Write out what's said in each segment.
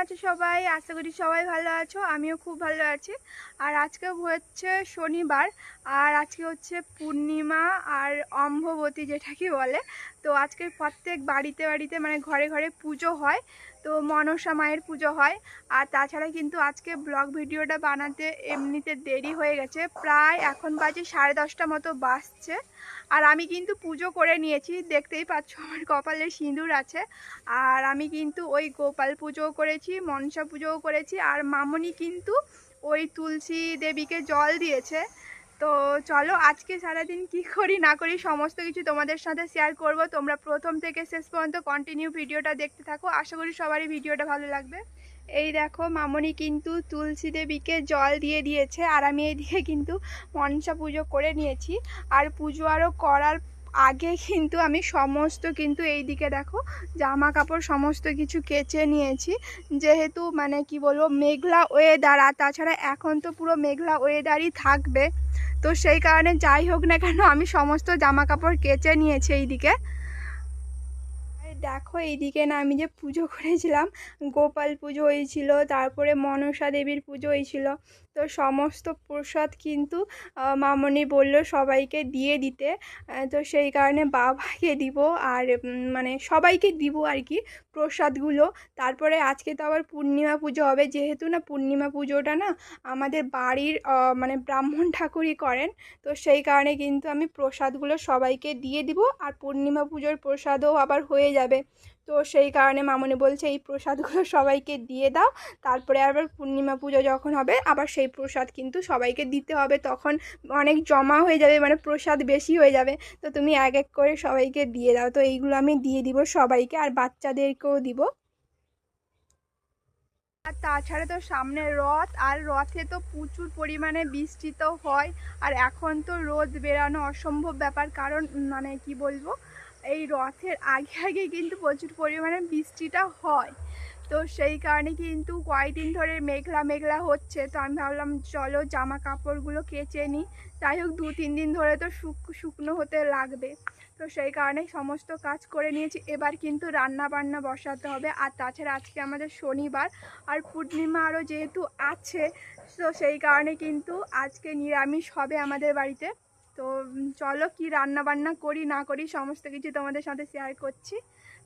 আছো সবাই? আশা করি সবাই ভালো আছো, আমিও খুব ভালো আছি। আর আজকে হচ্ছে শনিবার, আর আজকে হচ্ছে পূর্ণিমা আর অম্ভবতী যেটাকে বলে, তো আজকে প্রত্যেক বাড়িতে বাড়িতে মানে ঘরে ঘরে পুজো হয়। তো মনসা মায়ের পুজো হয়। আর তাছাড়া কিন্তু আজকে ব্লগ ভিডিওটা বানাতে এমনিতে দেরি হয়ে গেছে। প্রায় এখন বাজে সাড়ে দশটা মতো বাজছে। আর আমি কিন্তু পুজো করে নিয়েছি। দেখতেই পাচ্ছ আমার কপালে সিঁদুর আছে। আর আমি কিন্তু ওই গোপাল পুজোও করেছি, মনসা পুজোও করেছি। আর মামনি কিন্তু ওই তুলসী দেবীকে জল দিয়েছে। তো চলো আজকে সারাদিন কি করি, না করি সমস্ত কিছু তোমাদের সাথে শেয়ার করব। তোমরা প্রথম থেকে শেষ পর্যন্ত কন্টিনিউ ভিডিওটা দেখতে থাকো। আশা করি সবারই ভিডিওটা ভালো লাগবে। এই দেখো, মামনি কিন্তু তুলসী দেবীকে জল দিয়ে দিয়েছে, আর আমি এইদিকে কিন্তু মনসা পুজো করে নিয়েছি। আর পুজো আরও করার আগে কিন্তু আমি সমস্ত কিন্তু এই দিকে দেখো জামা কাপড় সমস্ত কিছু কেচে নিয়েছি। যেহেতু মানে কি বলব, মেঘলা ওয়েদার আর তাছাড়া এখন তো পুরো মেঘলা ওয়েদারই থাকবে। তো সেই কারণে যাই হোক না কেন, আমি সমস্ত জামা কাপড় কেচে নিয়েছি এইদিকে। আর দেখো এইদিকে না আমি যে পুজো করেছিলাম, গোপাল পুজো হয়েছিল, তারপরে মনসা দেবীর পুজো হয়েছিল। তো সমস্ত প্রসাদ কিন্তু মামনি বলল সবাইকে দিয়ে দিতে। তো সেই কারণে বাবাকে দিব আর মানে সবাইকে দিব আর কি প্রসাদগুলো। তারপরে আজকে তো আবার পূর্ণিমা পুজো হবে। যেহেতু না পূর্ণিমা পুজোটা না আমাদের বাড়ির মানে ব্রাহ্মণ ঠাকুরই করেন, তো সেই কারণে কিন্তু আমি প্রসাদগুলো সবাইকে দিয়ে দিব। আর পূর্ণিমা পুজোর প্রসাদও আবার হয়ে যাবে। তো সেই কারণে মামনি বলছে, এই প্রসাদগুলো সবাইকে দিয়ে দাও, তারপরে আবার পূর্ণিমা পুজো যখন হবে, আবার সেই প্রসাদ কিন্তু সবাইকে দিতে হবে, তখন অনেক জমা হয়ে যাবে মানে প্রসাদ বেশি হয়ে যাবে। তো তুমি এক এক করে সবাইকে দিয়ে দাও, তো এইগুলো আমি দিয়ে দিব সবাইকে, আর বাচ্চাদেরকেও দিব। আর তাছাড়া তো সামনে রথ, আর রথে তো প্রচুর পরিমাণে বৃষ্টি তো হয়, আর এখন তো রোদ বেরানো অসম্ভব ব্যাপার, কারণ মানে কি বলব এই রথের আগে আগে কিন্তু প্রচুর পরিমাণে বৃষ্টিটা হয়। তো সেই কারণে কিন্তু কয়েকদিন ধরে মেঘলা মেঘলা হচ্ছে। তো আমি ভাবলাম, চলো জামা কাপড়গুলো কেচে নিই। যাই হোক, দু, তিন দিন ধরে তো শুক, শুকনো হতে লাগবে। তো সেই কারণে সমস্ত কাজ করে নিয়েছি। এবার কিন্তু রান্না বান্না বসাতে হবে। আর তাছাড়া আজকে আমাদের শনিবার আর পূর্ণিমা আরও যেহেতু আছে, তো সেই কারণে কিন্তু আজকে নিরামিষ হবে আমাদের বাড়িতে। তো চলো কি রান্না বান্না করি না করি সমস্ত কিছু তোমাদের সাথে শেয়ার করছি।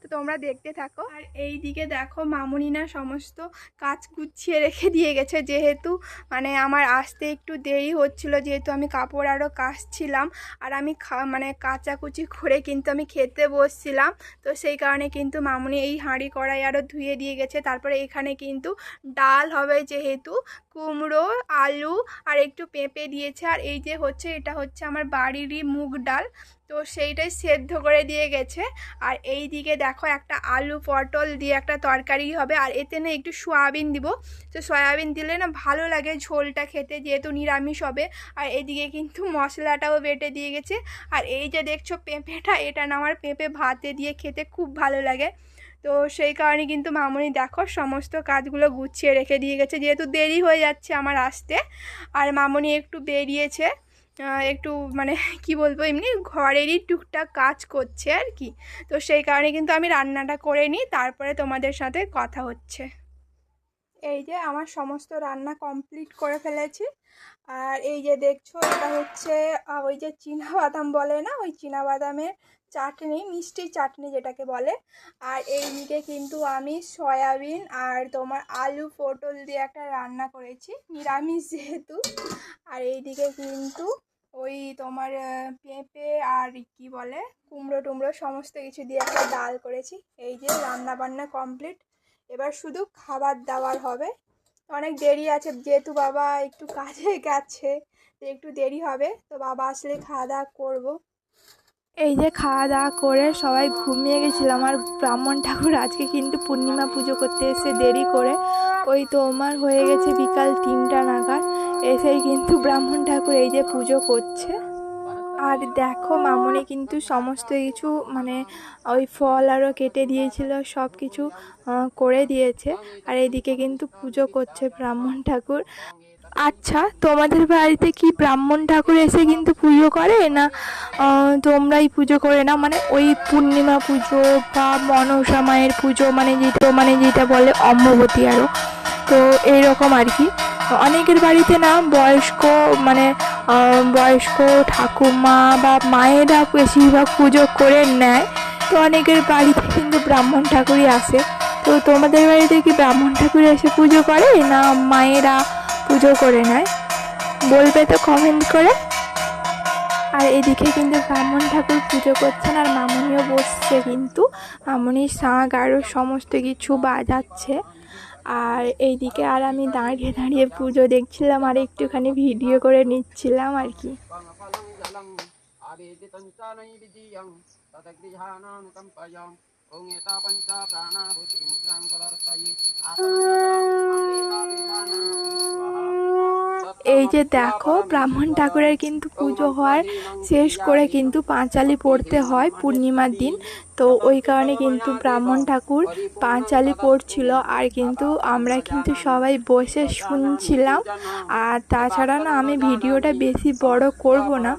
তো তোমরা দেখতে থাকো। আর এই দিকে দেখো মামুনি না সমস্ত কাজ গুছিয়ে রেখে দিয়ে গেছে। যেহেতু মানে আমার আসতে একটু দেরি হচ্ছিল, যেহেতু আমি কাপড় আরও কাচছিলাম আর আমি মানে কাচাকুচি করে কিন্তু আমি খেতে বসছিলাম। তো সেই কারণে কিন্তু মামুনি এই হাঁড়ি কড়াই আরও ধুয়ে দিয়ে গেছে। তারপরে এখানে কিন্তু ডাল হবে যেহেতু, কুমড়ো, আলু আর একটু পেঁপে দিয়েছে। আর এই যে হচ্ছে, এটা হচ্ছে আমার বাড়িরই মুগ ডাল। তো সেইটাই সেদ্ধ করে দিয়ে গেছে। আর এই দিকে দেখো একটা আলু পটল দিয়ে একটা তরকারি হবে। আর এতে না একটু সয়াবিন দিব। তো সয়াবিন দিলে না ভালো লাগে ঝোলটা খেতে, যেহেতু নিরামিষ হবে। আর এদিকে কিন্তু মশলাটাও বেটে দিয়ে গেছে। আর এই যে দেখছ পেঁপেটা, এটা না আমার পেঁপে ভাতে দিয়ে খেতে খুব ভালো লাগে। তো সেই কারণে কিন্তু মামনি দেখো সমস্ত কাজগুলো গুছিয়ে রেখে দিয়ে গেছে। যেহেতু দেরি হয়ে যাচ্ছে আমার আসতে। আর মামনি একটু বেরিয়েছে। একটু মানে কি বলব, এমনি ঘরেরই টুকটাক কাজ করছে আর কি। তো সেই কারণে কিন্তু আমি রান্নাটা করে নিই, তারপরে তোমাদের সাথে কথা হচ্ছে। এই যে আমার সমস্ত রান্না কমপ্লিট করে ফেলেছি। আর এই যে দেখছ, এটা হচ্ছে ওই যে চীনা বাদাম বলে না? ওই চীনা বাদামের চাটনি, মিষ্টি চাটনি যেটাকে বলে। আর এই দিকে কিন্তু আমি সয়াবিন আর তোমার আলু পটল দিয়ে একটা রান্না করেছি, নিরামিষ যেহেতু। আর এই দিকে কিন্তু ওই তোমার পেঁপে আর কি বলে, কুমড়ো টুমড়ো সমস্ত কিছু দিয়ে একটা ডাল করেছি। এই যে রান্না বান্না কমপ্লিট এবার শুধু খাবার দাবার হবে। অনেক দেরি আছে, যেহেতু বাবা একটু কাজে গেছে একটু দেরি হবে। তো বাবা আসলে খাওয়া দাওয়া করব। এই যে খাওয়া দাওয়া করে সবাই ঘুমিয়ে গেছিলাম আর ব্রাহ্মণ ঠাকুর আজকে কিন্তু পূর্ণিমা পুজো করতে এসে দেরি করে। ওই তো তোমার হয়ে গেছে বিকাল তিনটা নাগাদ, এসেই কিন্তু ব্রাহ্মণ ঠাকুর এই যে পুজো করছে। আর দেখো মামনি কিন্তু সমস্ত কিছু মানে ওই ফল আরও কেটে দিয়েছিল সব কিছু করে দিয়েছে। আর এদিকে কিন্তু পুজো করছে ব্রাহ্মণ ঠাকুর। আচ্ছা তোমাদের বাড়িতে কি ব্রাহ্মণ ঠাকুর এসে কিন্তু পুজো করে না তোমরাই পুজো করে না মানে ওই পূর্ণিমা পুজো বা মনসা মায়ের পুজো মানে যেটা মানে যেটা বলে অম্ববতী আরও তো এইরকম আর কি। অনেকের বাড়িতে না বয়স্ক মানে বয়স্ক ঠাকুমা বা মায়েরা বেশিরভাগ পুজো করে নেয়। তো অনেকের বাড়িতে কিন্তু ব্রাহ্মণ ঠাকুরই আসে। তো তোমাদের বাড়িতে কি ব্রাহ্মণ ঠাকুর এসে পুজো করে না মায়েরা পুজো করে নেয় বলবে তো কমেন্ট করে আর এদিকে কিন্তু ব্রাহ্মণ ঠাকুর পুজো করছেন আর মামনিও বসছে কিন্তু মামনির শাঁখ আরও সমস্ত কিছু বাজাচ্ছে আর এইদিকে আর আমি দাঁড়িয়ে দাঁড়িয়ে পুজো দেখছিলাম আর একটুখানি ভিডিও করে নিচ্ছিলাম আর কি फलं जलम् आवेदितं च नैवेदीयं तदग्निहानानुकम्पयम् ॐ एता पञ्च प्राणाहुतिमुद्रां प्रदर्शये এই যে দেখো ব্রাহ্মণ ঠাকুরের কিন্তু পুজো হওয়ার শেষ করে কিন্তু পাঁচালি পড়তে হয় পূর্ণিমার দিন তো ওই কারণে কিন্তু ব্রাহ্মণ ঠাকুর পাঁচালি পড়ছিল। আর কিন্তু আমরা কিন্তু সবাই বসে শুনছিলাম। আর তাছাড়া না আমি ভিডিওটা বেশি বড় করব না।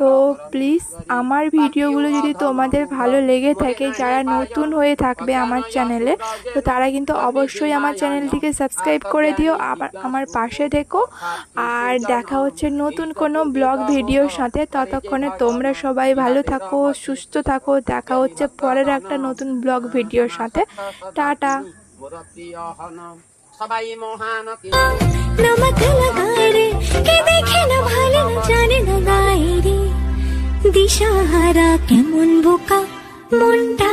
তো প্লিজ আমার ভিডিওগুলো যদি তোমাদের ভালো লেগে থাকে, যারা নতুন হয়ে থাকবে আমার চ্যানেলে, তো তারা কিন্তু অবশ্যই আমার চ্যানেলটিকে সাবস্ক্রাইব করে দিও, আবার আমার পাশে থেকো। আর দেখা হচ্ছে নতুন কোনো ব্লগ ভিডিওর সাথে। ততক্ষণে তোমরা সবাই ভালো থাকো, সুস্থ থাকো। দেখা হচ্ছে পরের একটা নতুন ব্লগ ভিডিওর সাথে। টাটা। জানে দিশাহারা কেমন বোকা মনটা